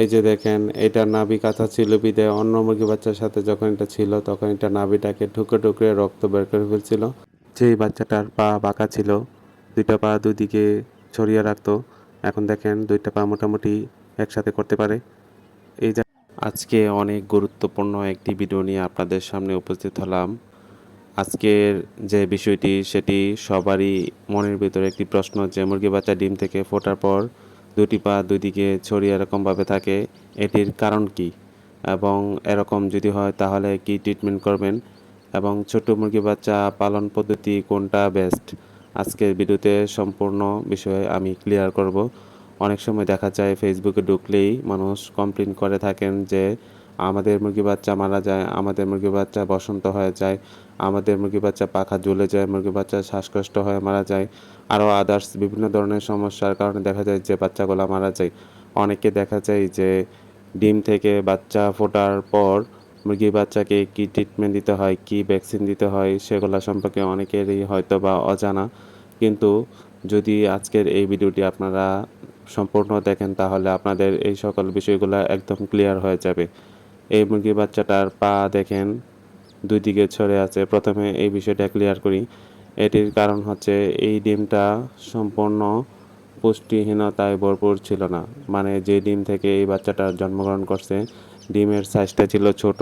এই যে দেখেন, এটা নাভি কাঁথা ছিল বিদায়। অন্য মুরগি বাচ্চার সাথে যখন এটা ছিল, তখন এটা নাভিটাকে ঠুকরে ঠুকরে রক্ত বের করে ফেলছিল। যেই বাচ্চাটার পা বাঁকা ছিল, দুইটা পা দুদিকে ছড়িয়ে রাখতো। এখন দেখেন, দুইটা পা মোটামুটি একসাথে করতে পারে। এই যে আজকে অনেক গুরুত্বপূর্ণ একটি ভিডিও নিয়ে আপনাদের সামনে উপস্থিত হলাম। আজকের যে বিষয়টি, সেটি সবারই মনের ভিতরে একটি প্রশ্ন, যে মুরগি বাচ্চা ডিম থেকে ফোটার পর দুটি পা দুই দিকে ছড়িয়ে এরকমভাবে থাকে, এটির কারণ কি? এবং এরকম যদি হয়, তাহলে কি ট্রিটমেন্ট করবেন? এবং ছোট মুরগি বাচ্চা পালন পদ্ধতি কোনটা বেস্ট আজকের ভিডিওতে সম্পূর্ণ বিষয়ে আমি ক্লিয়ার করব। অনেক সময় দেখা যায় ফেসবুকে ঢুকলেই মানুষ কমপ্লেন করে থাকেন যে আমাদের মুরগি বাচ্চা মারা যায়, আমাদের মুরগি বাচ্চা বসন্ত হয়ে যায়, আমাদের মুরগি বাচ্চা পাখা জ্বলে যায়, মুরগি বাচ্চা শ্বাসকষ্ট হয়ে মারা যায়, আরও আদার্স বিভিন্ন ধরনের সমস্যার কারণে দেখা যায় যে বাচ্চাগুলো মারা যায়। অনেকে দেখা যায় যে ডিম থেকে বাচ্চা ফোটার পর মুরগি বাচ্চাকে কি ট্রিটমেন্ট দিতে হয়, কি ভ্যাকসিন দিতে হয়, সেগুলো সম্পর্কে অনেকেরই হয়তো বা অজানা। কিন্তু যদি আজকের এই ভিডিওটি আপনারা সম্পূর্ণ দেখেন, তাহলে আপনাদের এই সকল বিষয়গুলো একদম ক্লিয়ার হয়ে যাবে। এই মুরগি বাচ্চাটার পা দেখেন, দুই দিকে ছড়ে আছে। প্রথমে এই বিষয়টা ক্লিয়ার করি। এটির কারণ হচ্ছে এই ডিমটা সম্পূর্ণ পুষ্টিহীনতায় ভরপুর ছিল না। মানে যে ডিম থেকে এই বাচ্চাটা জন্মগ্রহণ করছে, ডিমের সাইজটা ছিল ছোট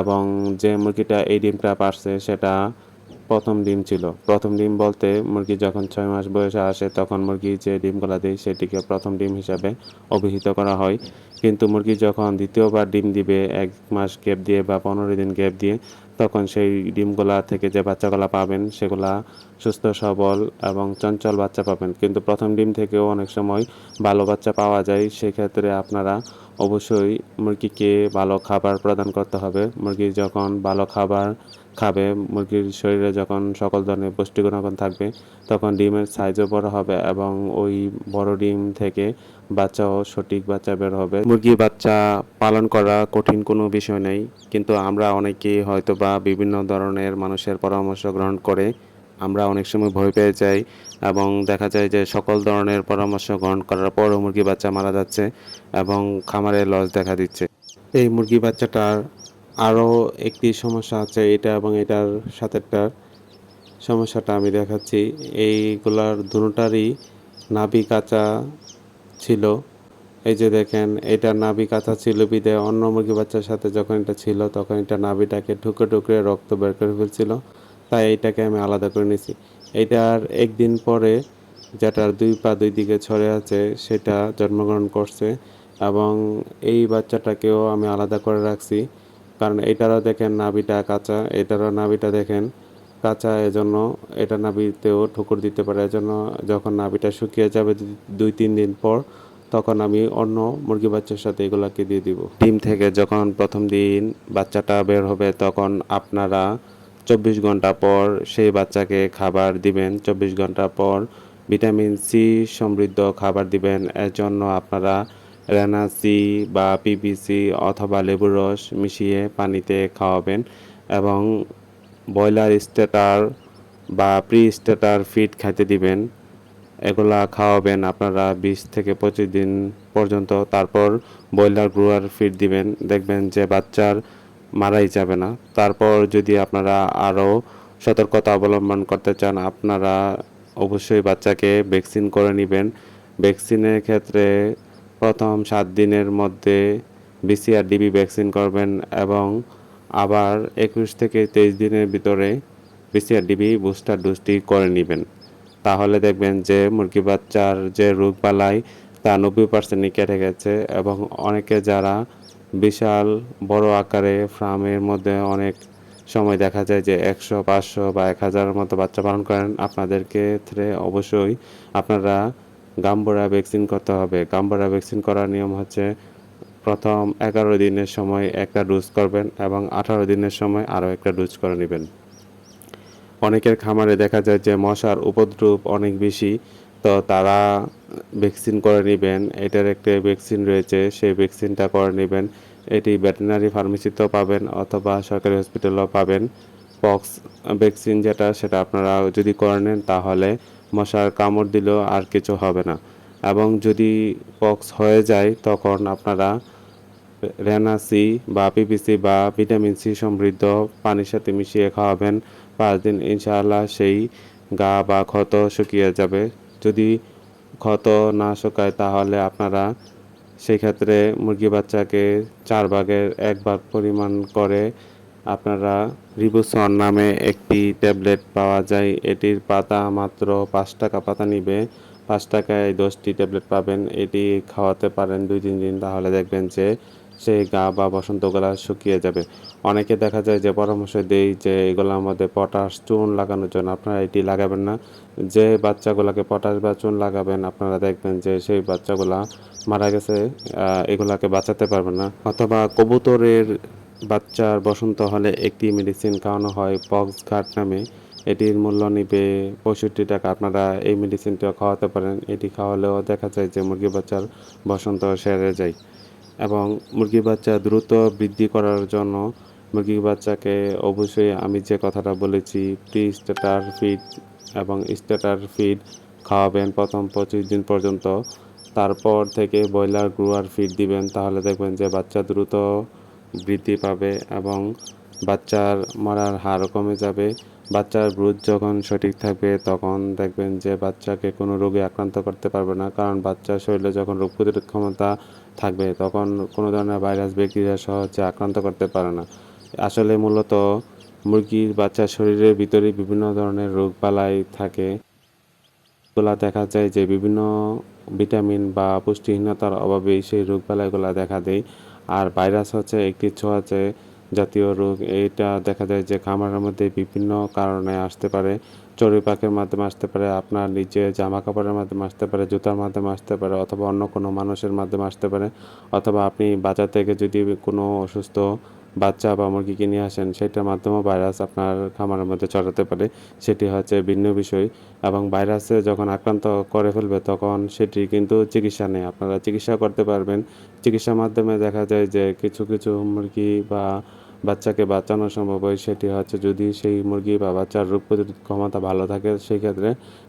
এবং যে মুরগিটা এই ডিমটা পারছে, সেটা প্রথম ডিম ছিল। প্রথম ডিম বলতে মুরগি যখন ছয় মাস বয়সে আসে, তখন মুরগি যে ডিমগুলো দেয়, সেটিকে প্রথম ডিম হিসাবে অভিহিত করা হয়। কিন্তু মুরগি যখন দ্বিতীয়বার ডিম দিবে, এক মাস গ্যাপ দিয়ে বা পনেরো দিন গ্যাপ দিয়ে, তখন সেই ডিমগুলা থেকে যে বাচ্চাগুলা পাবেন, সেগুলা সুস্থ, সবল এবং চঞ্চল বাচ্চা পাবেন। কিন্তু প্রথম ডিম থেকেও অনেক সময় ভালো বাচ্চা পাওয়া যায়। সেক্ষেত্রে আপনারা অবশ্যই মুরগিকে ভালো খাবার প্রদান করতে হবে। মুরগি যখন ভালো খাবার খাবে, মুরগির শরীরে যখন সকল ধরনের পুষ্টি গুণাগুণ থাকবে, তখন ডিমের সাইজও বড় হবে এবং ওই বড় ডিম থেকে বাচ্চাও সঠিক বাচ্চা বের হবে। মুরগি বাচ্চা পালন করা কঠিন কোনো বিষয় নেই, কিন্তু আমরা অনেকেই হয়তো বা বিভিন্ন ধরনের মানুষের পরামর্শ গ্রহণ করে আমরা অনেক সময় ভয় পেয়ে যাই এবং দেখা যায় যে সকল ধরনের পরামর্শ গ্রহণ করার পরও মুরগি বাচ্চা মারা যাচ্ছে এবং খামারে লস দেখা দিচ্ছে। এই মুরগি বাচ্চাটার আরও একটি সমস্যা আছে, এটা এবং এটার সাথেটার সমস্যাটা আমি দেখাচ্ছি। এইগুলার দুটারই নাভি কাঁচা ছিল। এই যে দেখেন, এটা নাভি কাঁচা ছিল বিদায় অন্য মুরগি বাচ্চার সাথে যখন এটা ছিল, তখন এটা নাভিটাকে ঠুকরে ঠুকরে রক্ত বের করে ফেলছিল। তাই এইটাকে আমি আলাদা করে নিয়েছি এটার একদিন পরে যেটার দুই পা দুই দিকে ছড়ে আছে, সেটা জন্মগ্রহণ করছে এবং এই বাচ্চাটাকেও আমি আলাদা করে রাখছি। কারণ এটারও দেখেন নাভিটা কাঁচা, এটারও নাভিটা দেখেন কাঁচা, এজন্য এটা নাভিতেও ঠুকুর দিতে পারে। এজন্য যখন নাভিটা শুকিয়ে যাবে দুই, তিন দিন পর, তখন আমি অন্য মুরগি বাচ্চার সাথে এগুলাকে দিয়ে দিব। ডিম থেকে যখন প্রথম দিন বাচ্চাটা বের হবে, তখন আপনারা চব্বিশ ঘণ্টা পর সেই বাচ্চাকে খাবার দিবেন। চব্বিশ ঘণ্টা পর ভিটামিন সি সমৃদ্ধ খাবার দিবেন। এর জন্য আপনারা রেনাসি বা পিপিসি অথবা লেবুর রস মিশিয়ে পানিতে খাওয়াবেন এবং ব্রয়লার স্টেটার বা প্রি স্টেটার ফিড খাইতে দিবেন। এগুলা খাওয়াবেন আপনারা বিশ থেকে পঁচিশ দিন পর্যন্ত। তারপর ব্রয়লার গ্রোয়ার ফিড দিবেন। দেখবেন যে বাচ্চার মারাই যাবে না। তারপর যদি আপনারা আরও সতর্কতা অবলম্বন করতে চান, আপনারা অবশ্যই বাচ্চাকে ভ্যাকসিন করে নেবেন। ভ্যাকসিনের ক্ষেত্রে প্রথম সাত দিনের মধ্যে বিসিআর ডিবি ভ্যাকসিন করবেন এবং আবার একুশ থেকে তেইশ দিনের ভিতরে বিসিআর ডিবি বুস্টার ডোজটি করে নেবেন। তাহলে দেখবেন যে মুরগি বাচ্চার যে রোগ বালাই, তা নব্বই পার্সেন্টই কেটে গেছে এবং অনেকে যারা বিশাল বড় আকারে ফার্মের মধ্যে অনেক সময় দেখা যায় যে একশো, পাঁচশো বা এক হাজারের মতো বাচ্চা পালন করেন, আপনাদেরকে ক্ষেত্রে অবশ্যই আপনারা গাম্বরা ভ্যাকসিন করতে হবে। গাম্বরা ভ্যাকসিন করার নিয়ম হচ্ছে প্রথম এগারো দিনের সময় একটা ডোজ করবেন এবং আঠারো দিনের সময় আরও একটা ডোজ করে নেবেন। অনেকের খামারে দেখা যায় যে মশার উপদ্রব অনেক বেশি, তো তারা ভ্যাকসিন করে নেবেন। এটার একটা ভ্যাকসিন রয়েছে, সেই ভ্যাকসিনটা করে নেবেন। এটি ভেটেরিনারি ফার্মেসিতেও পাবেন অথবা সরকারি হসপিটালেও পাবেন। পক্স ভ্যাকসিন যেটা, সেটা আপনারা যদি করে নেন তাহলে মশার কামড় দিলেও আর কিছু হবে না। এবং যদি পক্স হয়ে যায়, তখন আপনারা রেনাসি বা পিপিসি বা ভিটামিন সি সমৃদ্ধ পানির সাথে মিশিয়ে খাওয়াবেন। পাঁচ দিন ইনশাআল্লাহ সেই গা বা ক্ষত শুকিয়ে যাবে। যদি ক্ষত না শুকায়, তাহলে আপনারা সেই ক্ষেত্রে মুরগি বাচ্চাকে চার ভাগের এক ভাগ পরিমাণ করে আপনারা রিবুসন নামে একটি ট্যাবলেট পাওয়া যায়। এটির পাতা মাত্র পাঁচ টাকা পাতা নিবে। পাঁচ টাকায় দশটি ট্যাবলেট পাবেন। এটি খাওয়াতে পারেন দুই, তিন দিন, তাহলে দেখবেন যে সেই গা বা বসন্ত গলা শুকিয়ে যাবে। অনেকে দেখা যায় যে পরামর্শ দেই যে এগুলোর মধ্যে পটাশ চুন লাগানোর জন্য। আপনারা এটি লাগাবেন না। যে বাচ্চাগুলোকে পটাশ বা চুন লাগাবেন, আপনারা দেখবেন যে সেই বাচ্চাগুলা মারা গেছে এগুলাকে বাঁচাতে পারবেন না। অথবা কবুতরের বাচ্চার বসন্ত হলে একটি মেডিসিন খাওয়ানো হয়, পক্স ঘাট নামে। এটির মূল্য নিবে পঁয়ষট্টি টাকা। আপনারা এই মেডিসিনটিও খাওয়াতে পারেন। এটি খাওয়ালেও দেখা যায় যে মুরগি বাচ্চার বসন্ত সেরে যায় এবং মুরগি বাচ্চা দ্রুত বৃদ্ধি করার জন্য মুরগি বাচ্চাকে অবশ্যই আমি যে কথাটা বলেছি প্রি স্টার্টার ফিড এবং স্টার্টার ফিড খাওয়াবেন প্রথম পঁচিশ দিন পর্যন্ত। তারপর থেকে ব্রয়লার গ্রোয়ার ফিড দিবেন। তাহলে দেখবেন যে বাচ্চা দ্রুত বৃদ্ধি পাবে এবং বাচ্চার মরার হার কমে যাবে। বাচ্চার গ্রোথ যখন সঠিক থাকবে, তখন দেখবেন যে বাচ্চাকে কোনো রোগে আক্রান্ত করতে পারবে না। কারণ বাচ্চার শরীরে যখন রোগ প্রতিরোধ ক্ষমতা থাকবে, তখন কোনো ধরনের ভাইরাস, ব্যাকটেরিয়া সহজে আক্রান্ত করতে পারে না। আসলে মূলত মুরগির বাচ্চার শরীরের ভিতরে বিভিন্ন ধরনের রোগ বালাই থাকে। এগুলা দেখা যায় যে বিভিন্ন ভিটামিন বা পুষ্টিহীনতার অভাবে সেই রোগ বালাইগুলা দেখা দেয়। আর ভাইরাস হচ্ছে একটি ছোঁয়াচে জাতীয় রোগ। এটা দেখা যায় যে খামারের মধ্যে বিভিন্ন কারণে আসতে পারে। চড়ুই পাখির মাধ্যমে আসতে পারে, আপনার নিজে জামা কাপড়ের মাধ্যমে আসতে পারে, জুতার মাধ্যমে আসতে পারে, অথবা অন্য কোনো মানুষের মাধ্যমে আসতে পারে। অথবা আপনি বাজার থেকে যদি কোনো অসুস্থ বাচ্চা বা মুরগি কিনে আসেন, সেটার মাধ্যমেও ভাইরাস আপনার খামারের মধ্যে ছড়াতে পারে। সেটি হচ্ছে ভিন্ন বিষয় এবং ভাইরাসে যখন আক্রান্ত করে ফেলবে তখন সেটি কিন্তু চিকিৎসা নেই। আপনারা চিকিৎসা করতে পারবেন। চিকিৎসার মাধ্যমে দেখা যায় যে কিছু কিছু মুরগি বা বাচ্চাকে বাঁচানো সম্ভব হয়, সেটি হচ্ছে যদি সেই মুরগি বা বাচ্চার রোগ প্রতিরোধ ক্ষমতা ভালো থাকে সেই ক্ষেত্রে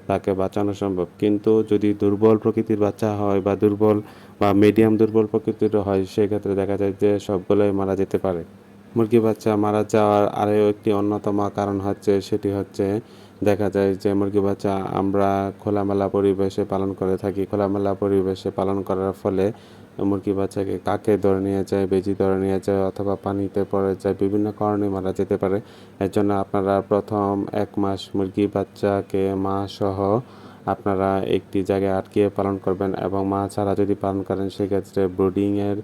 তাকে বাঁচানো সম্ভব। কিন্তু যদি দুর্বল প্রকৃতির বাচ্চা হয় বা দুর্বল বা মিডিয়াম দুর্বল প্রকৃতির হয়, সেক্ষেত্রে দেখা যায় যে সবগুলোই মারা যেতে পারে। মুরগি বাচ্চা মারা যাওয়ার আরও একটি অন্যতম কারণ হচ্ছে, সেটি হচ্ছে দেখা যায় যে মুরগি বাচ্চা আমরা খোলামেলা পরিবেশে পালন করে থাকি। খোলামেলা পরিবেশে পালন করার ফলে মুরগি বাচ্চাকে কাকে ধরে নিয়ে যায়, বেজি ধরে নিয়ে যায় অথবা পানিতে পড়ে যায়, বিভিন্ন কারণে মারা যেতে পারে। এর জন্য আপনারা প্রথম এক মাস মুরগি বাচ্চাকে মা সহ আপনারা একটি জায়গায় আটকিয়ে পালন করবেন এবং মা ছাড়া যদি পালন করেন, সেক্ষেত্রে ব্রুডিংয়ের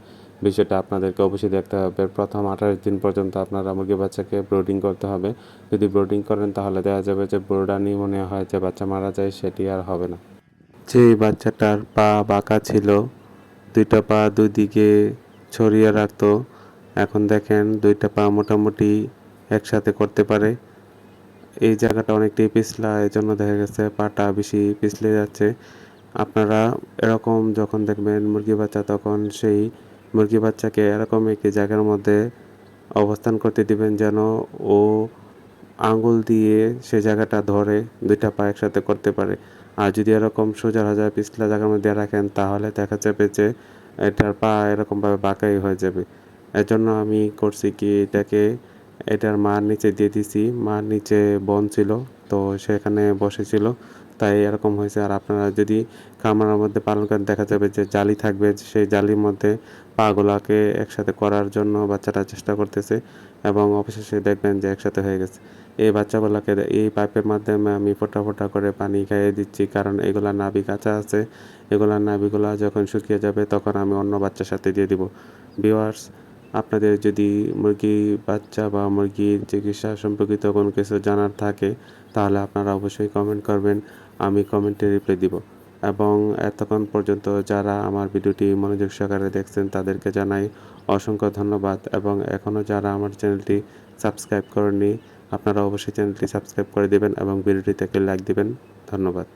বিষয়টা আপনাদেরকে অবশ্যই দেখতে হবে। প্রথম আঠাশ দিন পর্যন্ত আপনারা মুরগি বাচ্চাকে ব্রোডিং করতে হবে। যদি ব্রোডিং করেন, তাহলে দেখা যাবে যে ব্রোডা নিউমোনিয়া হয়, যে বাচ্চা মারা যায়, সেটি আর হবে না। যে বাচ্চাটার পা বাঁকা ছিল দুইটা পা দুই দিকে ছড়িয়ে রাখতো। এখন দেখেন দুইটা পা মোটামুটি একসাথে করতে পারে। এই জায়গাটা অনেকটাই পিছলা এই জন্য দেখা গেছে পাটা বেশি পিছলে যাচ্ছে। আপনারা এরকম যখন দেখবেন মুরগি বাচ্চা, তখন সেই মুরগি বাচ্চাকে এরকম একটি জায়গার মধ্যে অবস্থান করতে দিবেন যেন ও আঙুল দিয়ে সে জায়গাটা ধরে দুইটা পা একসাথে করতে পারে। আর যদি এরকম সোজা হাজার পিছলা জায়গার মধ্যে রাখেন, তাহলে দেখা যাবে যে এটার পা এরকমভাবে বাঁকাই হয়ে যাবে। এজন্য জন্য আমি করছি কি, এটাকে, এটার মার নিচে দিয়ে দিছি। মার নিচে বন ছিল, তো সেখানে বসেছিল। তাই এরকম হয়েছে। আর আপনারা যদি খামারের মধ্যে পালন করেন, দেখা যাবে যে জালি থাকবে, সেই জালির মধ্যে পাগুলাকে একসাথে করার জন্য বাচ্চাটা চেষ্টা করতেছে এবং অবশেষে দেখবেন যে একসাথে হয়ে গেছে। এই বাচ্চাগুলোকে এই পাইপের মাধ্যমে আমি ফোটা ফোটা করে পানি খাইয়ে দিচ্ছি, কারণ এগুলা নাভি কাঁচা আছে। এগুলার নাভিগুলা যখন শুকিয়ে যাবে, তখন আমি অন্য বাচ্চার সাথে দিয়ে দিব। ভিওয়ার্স আপনাদের যদি মুরগি বাচ্চা বা মুরগির চিকিৎসা সম্পর্কিত কোনো কিছু জানার থাকে, তাহলে আপনারা অবশ্যই কমেন্ট করবেন, আমি কমেন্টে রিপ্লাই দিব। এবং এতক্ষণ পর্যন্ত যারা আমার ভিডিওটি মনোযোগ সহকারে দেখছেন, তাদেরকে জানাই অসংখ্য ধন্যবাদ। এবং এখনও যারা আমার চ্যানেলটি সাবস্ক্রাইব করেননি, আপনারা অবশ্যই চ্যানেলটি সাবস্ক্রাইব করে দেবেন এবং ভিডিওটিতে লাইক দিবেন। ধন্যবাদ।